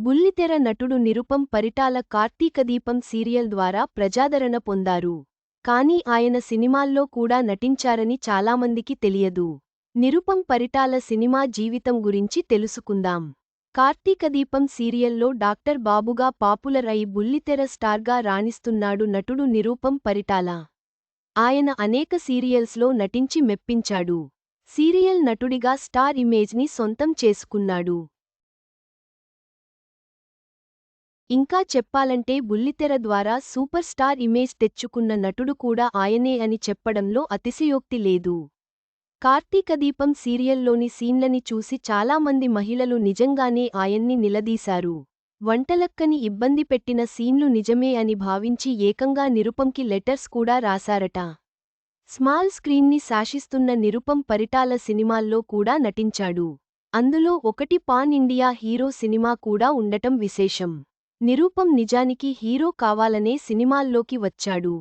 బుల్లితెర నటుడు నిరుపం పరిటాల కార్తీకదీపం సీరియల్ ద్వారా ప్రజాదరణ పొందారు. కాని ఆయన సినిమాల్లో కూడా నటించారని చాలామందికి తెలియదు. నిరుపం పరిటాల సినిమా జీవితం గురించి తెలుసుకుందాం. కార్తీకదీపం సీరియల్లో డాక్టర్ బాబుగా పాపులర్ అయి బుల్లితెర స్టార్గా రాణిస్తున్నాడు నటుడు నిరూపం పరిటాల. ఆయన అనేక సీరియల్స్లో నటించి మెప్పించాడు. సీరియల్ నటుడిగా స్టార్ ఇమేజ్ని సొంతం చేసుకున్నాడు. ఇంకా చెప్పాలంటే బుల్లితెర ద్వారా సూపర్ స్టార్ ఇమేజ్ తెచ్చుకున్న నటుడు కూడా ఆయనే అని చెప్పడంలో అతిశయోక్తి లేదు. కార్తీకదీపం సీరియల్లోని సీన్లని చూసి చాలామంది మహిళలు నిజంగానే ఆయన్ని నిలదీశారు. వంటలక్కని ఇబ్బంది పెట్టిన సీన్లు నిజమే అని భావించి ఏకంగా నిరుపంకి లెటర్స్ కూడా రాశారట. స్మాల్ స్క్రీన్ని శాసిస్తున్న నిరుపం పరిటాల సినిమాల్లో కూడా నటించాడు. అందులో ఒకటి పాన్ ఇండియా హీరో సినిమా కూడా ఉండటం విశేషం. నిరూపం నిజానికి హీరో కావాలనే సినిమాల్లోకి వచ్చాడు.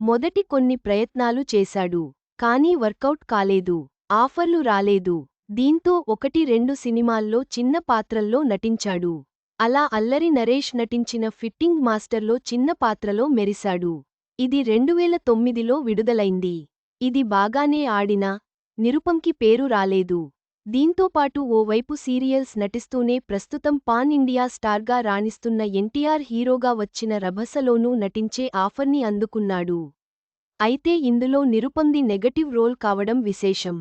మొదటి కొన్ని ప్రయత్నాలు చేశాడు కానీ వర్కౌట్ కాలేదు ఆఫర్లు రాలేదు. దీంతో ఒకటి రెండు సినిమాల్లో చిన్న పాత్రల్లో నటించాడు. అలా అల్లరి నరేష్ నటించిన ఫిట్టింగ్ మాస్టర్లో చిన్న పాత్రలో మెరిశాడు. ఇది రెండువేల తొమ్మిదిలో విడుదలైంది. ఇది బాగానే ఆడినా నిరుపంకి పేరు రాలేదు. దీంతోపాటు ఓవైపు సీరియల్స్ నటిస్తూనే ప్రస్తుతం పాన్ ఇండియా స్టార్గా రాణిస్తున్న ఎన్టీఆర్ హీరోగా వచ్చిన రభసలోనూ నటించే ఆఫర్ని అందుకున్నాడు. అయితే ఇందులో నిరుపంది నెగటివ్ రోల్ కావడం విశేషం.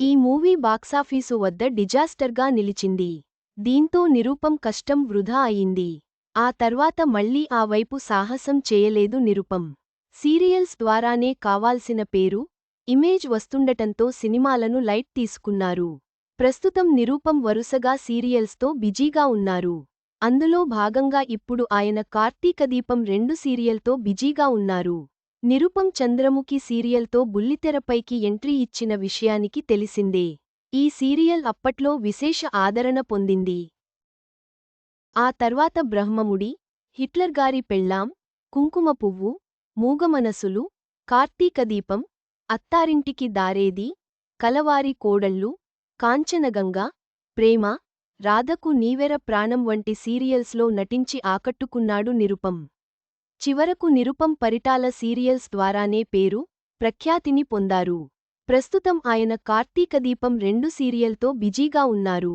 ఈ మూవీ బాక్సాఫీసు వద్ద డిజాస్టర్గా నిలిచింది. దీంతో నిరూపం కష్టం వృధా అయింది. ఆ తర్వాత మళ్ళీ ఆ వైపు సాహసం చేయలేదు నిరుపం. సీరియల్స్ ద్వారానే కావాల్సిన పేరు ఇమేజ్ వస్తుండటంతో సినిమాలను లైట్ తీసుకున్నారు. ప్రస్తుతం నిరూపం వరుసగా సీరియల్స్తో బిజీగా ఉన్నారు. అందులో భాగంగా ఇప్పుడు ఆయన కార్తీకదీపం రెండు సీరియల్తో బిజీగా ఉన్నారు. నిరుపం చంద్రముఖి సీరియల్తో బుల్లితెరపైకి ఎంట్రీ ఇచ్చిన విషయానికి తెలిసిందే. ఈ సీరియల్ అప్పట్లో విశేష ఆదరణ పొందింది. ఆ తర్వాత బ్రహ్మముడి హిట్లర్గారి పెళ్ళాం కుంకుమ పువ్వు మూగమనసులు కార్తీకదీపం అత్తారింటికి దారేది కలవారి కోడళ్ళు కాంచనగంగ ప్రేమ రాధకు నీవెర ప్రాణం వంటి సీరియల్స్లో నటించి ఆకట్టుకున్నాడు నిరుపం. చివరకు నిరుపం పరిటాల సీరియల్స్ ద్వారానే పేరు ప్రఖ్యాతిని పొందారు. ప్రస్తుతం ఆయన కార్తీకదీపం రెండు సీరియల్తో బిజీగా ఉన్నారు.